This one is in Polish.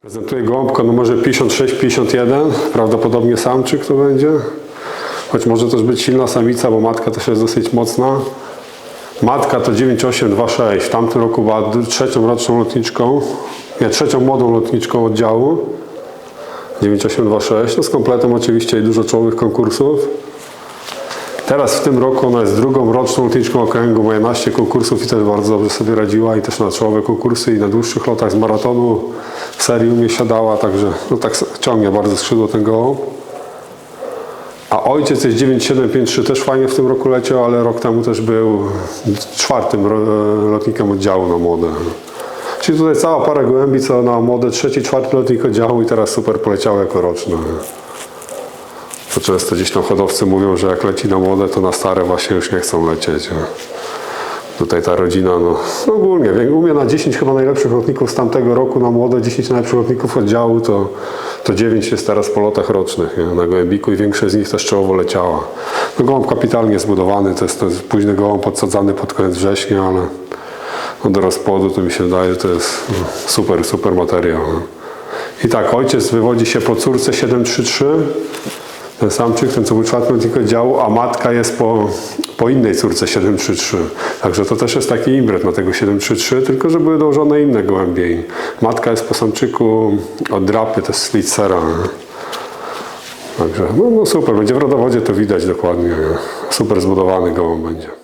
Prezentuję gołąbka numerze 56-51, prawdopodobnie samczyk to będzie. Choć może też być silna samica, bo matka też jest dosyć mocna. Matka to 9826, w tamtym roku była trzecią roczną lotniczką, nie, trzecią młodą lotniczką oddziału. 9826, no z kompletem oczywiście i dużo czołowych konkursów. Teraz w tym roku ona jest drugą roczną lotniczką okręgu, ma 11 konkursów i też bardzo dobrze sobie radziła i też na czołowe konkursy i na dłuższych lotach z maratonu w serii u mnie siadała, także no tak ciągnie bardzo skrzydło ten gołąb. A ojciec jest 9753, też fajnie w tym roku leciał, ale rok temu też był czwartym ro- lotnikiem oddziału na młode. Czyli tutaj cała para gołębi, co na młode trzeci, czwarty lotnik oddziału i teraz super poleciały jako roczne. To często gdzieś tam hodowcy mówią, że jak leci na młode, to na stare właśnie już nie chcą lecieć. Tutaj ta rodzina, no, no ogólnie, u mnie na 10 chyba najlepszych lotników z tamtego roku, na młode 10 najlepszych lotników oddziału, to, to 9 jest teraz po lotach rocznych nie? na gołębiku i większość z nich też czołowo leciała. No gołąb kapitalnie zbudowany, to jest, to jest późny gołąb podsadzany pod koniec września, ale no do rozpłodu to mi się wydaje, że to jest no, super, super materiał. I tak, ojciec wywodzi się po córce 733, ten samczyk, ten co był czwartym oddziału, a matka jest po, po innej córce 733. Także to też jest taki imbret na tego 733, tylko że były dołożone inne gołębie. I Matka jest po samczyku od drapy, to jest z Litzera. Także no, no super, będzie w rodowodzie to widać dokładnie. Super zbudowany gołąb będzie.